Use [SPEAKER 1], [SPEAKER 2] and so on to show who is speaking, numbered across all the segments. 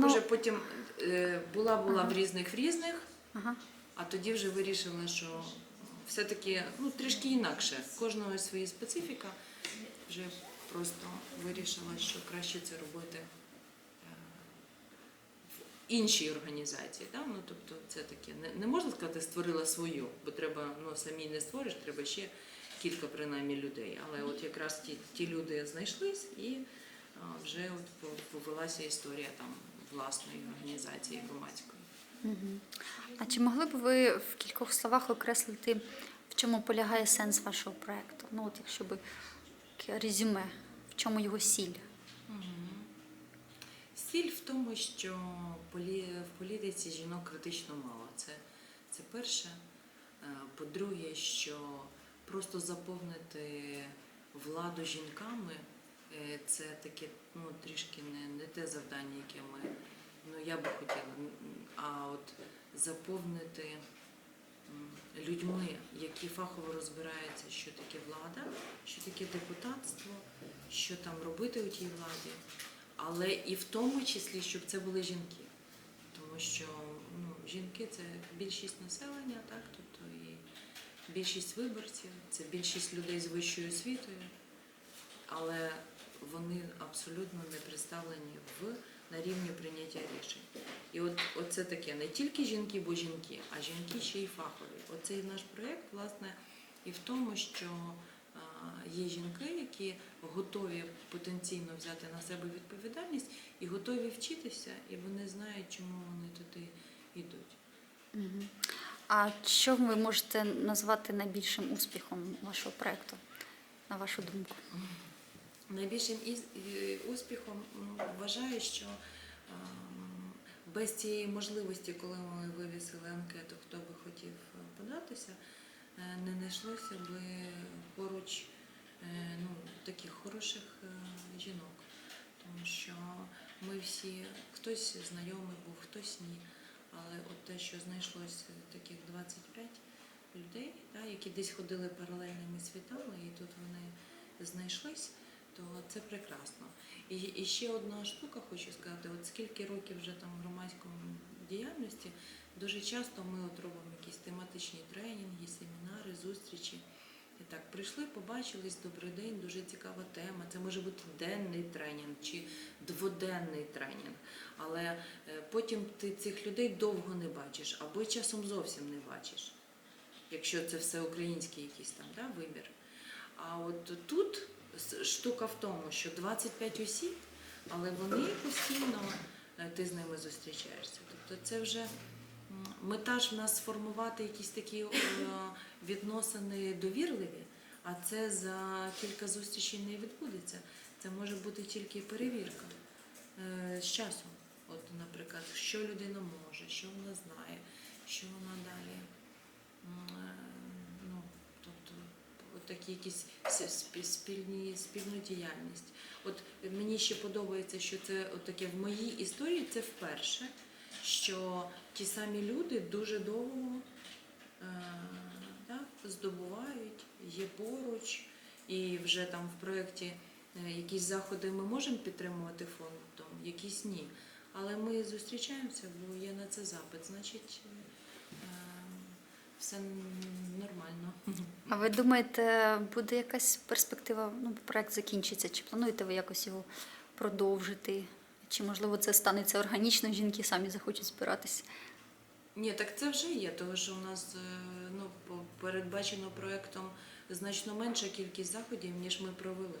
[SPEAKER 1] ну,
[SPEAKER 2] Вже потім е, була була
[SPEAKER 1] Ага.
[SPEAKER 2] в різних в різних,
[SPEAKER 1] ага.
[SPEAKER 2] а тоді вже вирішила, що все-таки ну, трішки інакше. Кожного свої специфіка. Вже просто вирішила, що краще це робити е, в іншій організації. Да? Ну, тобто це таке, не, не можна сказати, створила свою, бо треба, ну самі не створиш, треба ще кілька принаймні людей. Але от якраз ті, ті люди знайшлись і вже от повелася історія там власної організації громадської.
[SPEAKER 1] А чи могли б ви в кількох словах окреслити, в чому полягає сенс вашого проєкту? Ну, от якщо би резюме, в чому його сіль?
[SPEAKER 2] Сіль в тому, що в політиці жінок критично мало. Це, це перше. Е, По-друге, що просто заповнити владу жінками це таке ну, трішки не, не те завдання, яке ми ну, я би хотіла. А от заповнити людьми, які фахово розбираються, що таке влада, що таке депутатство, що там робити у тій владі але і в тому числі, щоб це були жінки. Тому що ну, жінки це більшість населення, так, тобто і більшість виборців, це більшість людей з вищою освітою, але вони абсолютно не представлені в на рівні прийняття рішень. І от, це таке не тільки жінки, бо жінки, а жінки ще й фахові. Оцей наш проєкт, власне, і в тому, що є жінки, які готові потенційно взяти на себе відповідальність і готові вчитися, і вони знають, чому вони туди йдуть.
[SPEAKER 1] Мгм. А що ви можете назвати найбільшим успіхом вашого проєкту, на вашу думку?
[SPEAKER 2] Найбільшим із- успіхом вважаю, що без цієї можливості, коли ми вивісили анкету, хто би хотів е, податися, е, не знайшлося би поруч е, ну, таких хороших е, жінок. Тому що ми всі, хтось знайомий був, хтось ні. Але от те, що знайшлося таких 25 людей, які десь ходили паралельними світами, і тут вони знайшлись, то це прекрасно. І, і ще одна штука хочу сказати: от скільки років вже там громадському діяльності, дуже часто ми от робимо якісь тематичні тренінги, семінари, зустрічі. І так, прийшли, побачились, добрий день, дуже цікава тема. Це може бути денний тренінг чи дводенний тренінг. Але е, потім ти цих людей довго не бачиш, або часом зовсім не бачиш, якщо це все український якийсь там да, вибір. А от тут штука в тому, що 25 осіб, але вони постійно е, ти з ними зустрічаєшся. Тобто це вже мета ж в нас сформувати якісь такі е, відносини довірливі, а це за кілька зустрічей не відбудеться. Це може бути тільки перевірка е, з часом. От, наприклад, що людина може, що вона знає, що вона далі. м, е, Ну, тобто, от такі якісь спільні, спільну діяльність. От мені ще подобається, що це от таке в моїй історії це вперше, що ті самі люди дуже довго е, да, здобувають, є поруч, і вже там в проєкті е, якісь заходи ми можемо підтримувати фондом, якісь ні. Але ми зустрічаємося, бо є на це запит, значить все нормально.
[SPEAKER 1] А ви думаєте, буде якась перспектива, ну, проєкт закінчиться, чи плануєте ви якось його продовжити? Чи можливо це станеться органічно, жінки самі захочуть збиратись?
[SPEAKER 2] Ні, так це вже є, тому що у нас е, ну, передбачено проєктом значно менша кількість заходів, ніж ми провели.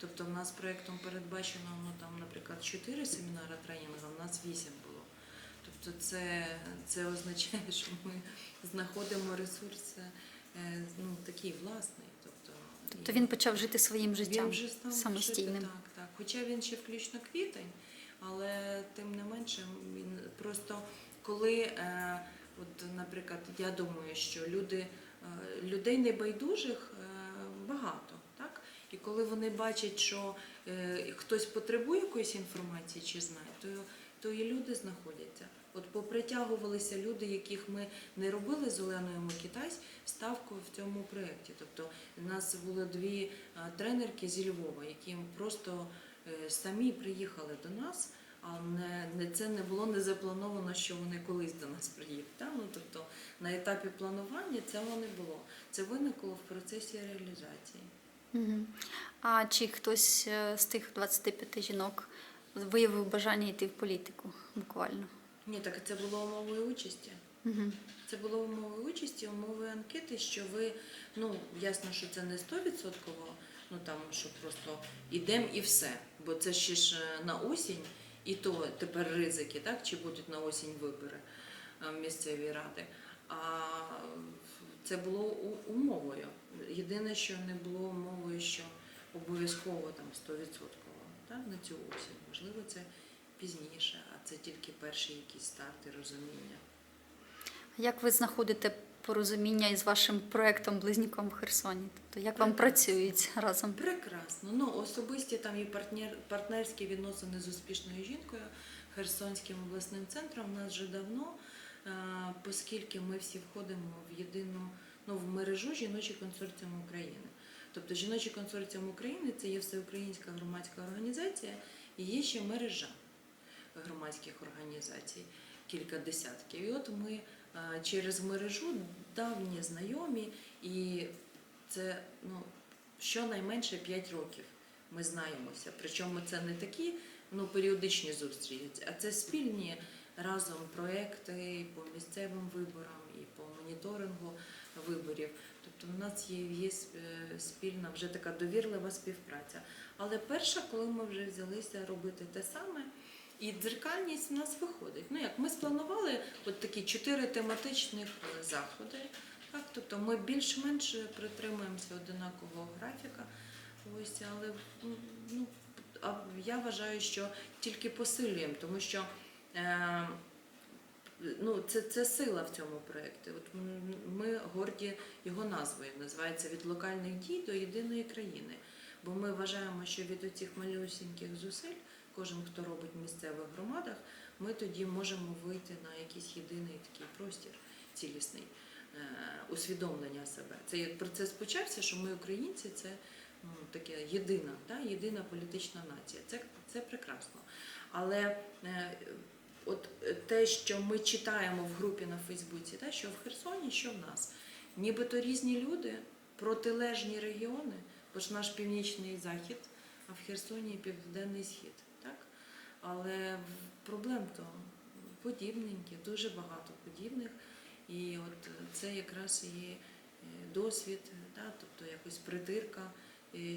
[SPEAKER 2] Тобто в нас проєктом передбачено, ну там, наприклад, 4 семінари тренінгу, в нас 8 було. Тобто це, це означає, що ми знаходимо ресурс е, ну, такий власний. Тобто,
[SPEAKER 1] Тобто він почав жити своїм життям
[SPEAKER 2] він вже став
[SPEAKER 1] самостійним.
[SPEAKER 2] жити, так, так. Хоча він ще включно квітень, але тим не менше він просто коли, е, от, наприклад, я думаю, що люди, е, людей небайдужих багато, так? І коли вони бачать, що хтось потребує якоїсь інформації чи знає, то, то і люди знаходяться. От попритягувалися люди, яких ми не робили з Оленою Микитась, ставку в цьому проєкті. Тобто у нас було дві тренерки зі Львова, які просто е, самі приїхали до нас, а не, це не було не заплановано, що вони колись до нас приїдуть. Ну, тобто на етапі планування цього не було. Це виникло в процесі реалізації.
[SPEAKER 1] А чи хтось е, з тих 25 жінок виявив бажання йти в політику буквально?
[SPEAKER 2] Ні, так це було умовою участі.
[SPEAKER 1] Угу.
[SPEAKER 2] Це було умовою участі, умовою анкети, що ви, ну ясно, що це не 100%, ну там що просто ідемо і все. Бо це ще ж е, на осінь, і то тепер ризики, так? Чи будуть на осінь вибори е, місцеві ради. А це було умовою. Єдине, що не було умовою, що обов'язково там 100% так, на цю осінь. Можливо, це пізніше, а це тільки перші якісь старти розуміння.
[SPEAKER 1] Як ви знаходите порозуміння із вашим проектом близнюком в Херсоні? Тобто як вам
[SPEAKER 2] Так.
[SPEAKER 1] працюють разом?
[SPEAKER 2] Прекрасно. Ну, особисті там і партнер, партнерські відносини з успішною жінкою Херсонським обласним центром у нас вже давно, оскільки ми всі входимо в єдину ну, в мережу жіночий консорціум України. Тобто жіночий консорціум України це є всеукраїнська громадська організація і є ще мережа громадських організацій, кілька десятків. І от ми через мережу давні знайомі, і це ну, щонайменше 5 років ми знаємося. Причому це не такі ну, періодичні зустрічі, а це спільні разом проекти по місцевим виборам і по моніторингу виборів. Тобто в нас є, є е, спільна вже така довірлива співпраця. Але перша, коли ми вже взялися робити те саме, і дзеркальність в нас виходить. Ну як ми спланували от такі чотири тематичних е, заходи. Так, тобто ми більш-менш притримуємося одинакового графіка. Ось, але ну, я вважаю, що тільки посилюємо, тому що е, ну, це, це сила в цьому проєкті. От ми горді його назвою, називається від локальних дій до єдиної країни. Бо ми вважаємо, що від оцих малюсіньких зусиль, кожен, хто робить в місцевих громадах, ми тоді можемо вийти на якийсь єдиний такий простір цілісний е, усвідомлення себе. Цей процес почався, що ми, українці, це ну, таке єдина, та, єдина політична нація. Це, це прекрасно. Але е, от е, те, що ми читаємо в групі на Фейсбуці, та, що в Херсоні, що в нас, нібито різні люди, протилежні регіони, бо ж наш північний захід, а в Херсоні південний схід. Так? Але проблем то подібненькі, дуже багато подібних. І от це якраз і е, досвід, да, тобто якось притирка, е,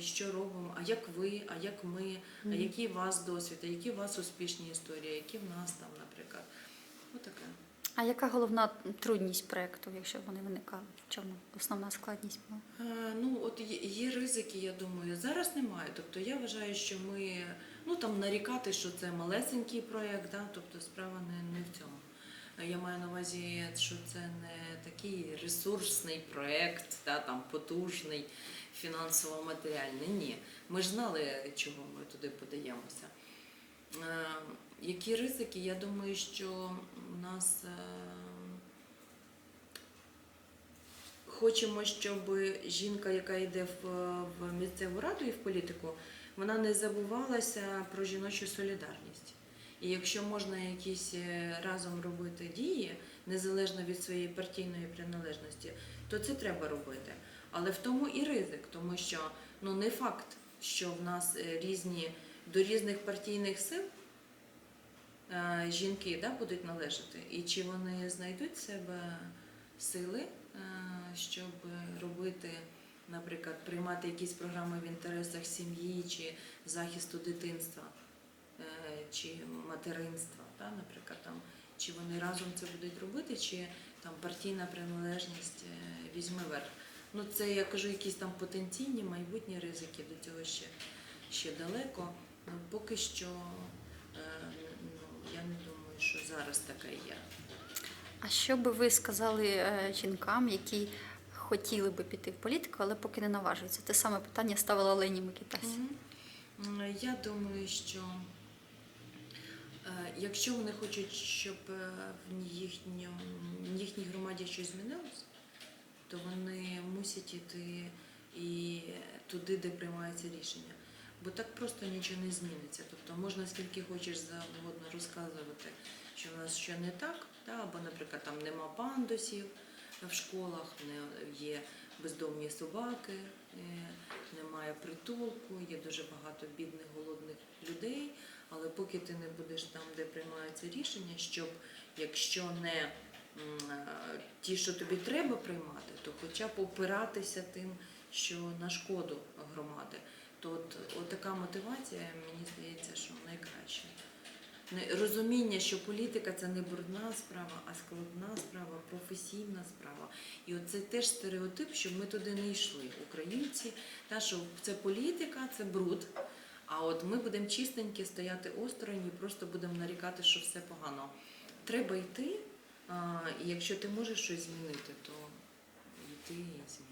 [SPEAKER 2] що робимо, а як ви, а як ми, а який у вас досвід, а які у вас успішні історії, які в нас там, наприклад. Отаке.
[SPEAKER 1] А яка головна трудність проекту, якщо вони виникали? В чому основна складність була?
[SPEAKER 2] Е, Ну, от є, є ризики, я думаю, зараз немає. Тобто я вважаю, що ми ну там нарікати, що це малесенький проєкт, да, тобто справа не, не в цьому. Е, Я маю на увазі, що це не такий ресурсний проєкт, да, там потужний, фінансово-матеріальний. Ні. Ми ж знали, чого ми туди подаємося. Е, Які ризики? Я думаю, що у нас. е, хочемо, щоб жінка, яка йде в місцеву раду і в політику, вона не забувалася про жіночу солідарність. І якщо можна якісь е, разом робити дії, незалежно від своєї партійної приналежності, то це треба робити. Але в тому і ризик, тому що ну не факт, що в нас е, різні до різних партійних сил е, жінки да, будуть належати, і чи вони знайдуть в себе сили, щоб робити, наприклад, приймати якісь програми в інтересах сім'ї чи захисту дитинства чи материнства, та, наприклад, там, чи вони разом це будуть робити, чи там партійна приналежність е, візьме верх. Ну, це я кажу, якісь там потенційні майбутні ризики до цього ще, ще далеко. Ну, поки що е, ну, я не думаю, що зараз таке є.
[SPEAKER 1] А що би ви сказали е, жінкам, які хотіли би піти в політику, але поки не наважуються? Те саме питання ставила Олені Микитась.
[SPEAKER 2] Мгм. М, Я думаю, що е, якщо вони хочуть, щоб е, в в їхній громаді щось змінилось, то вони мусять іти і туди, де приймаються рішення. бо так просто нічого не зміниться. Тобто можна скільки хочеш завгодно розказувати, що в нас що не так, та, або, наприклад, там нема пандусів в школах, не є бездомні собаки, е, немає притулку, є дуже багато бідних голодних людей. Поки ти не будеш там, де приймаються рішення, щоб якщо не ті, що тобі треба приймати, то хоча б опиратися тим, що на шкоду громади. То от, от така мотивація, мені здається, що найкраще. Розуміння, що політика це не брудна справа, а складна справа, професійна справа. І от це теж стереотип, щоб ми туди не йшли. Українці, та що це політика, це бруд. А от ми будемо чистенькі стояти осторонь і просто будемо нарікати, що все погано. Треба йти, і якщо ти можеш щось змінити, то йти і змінити.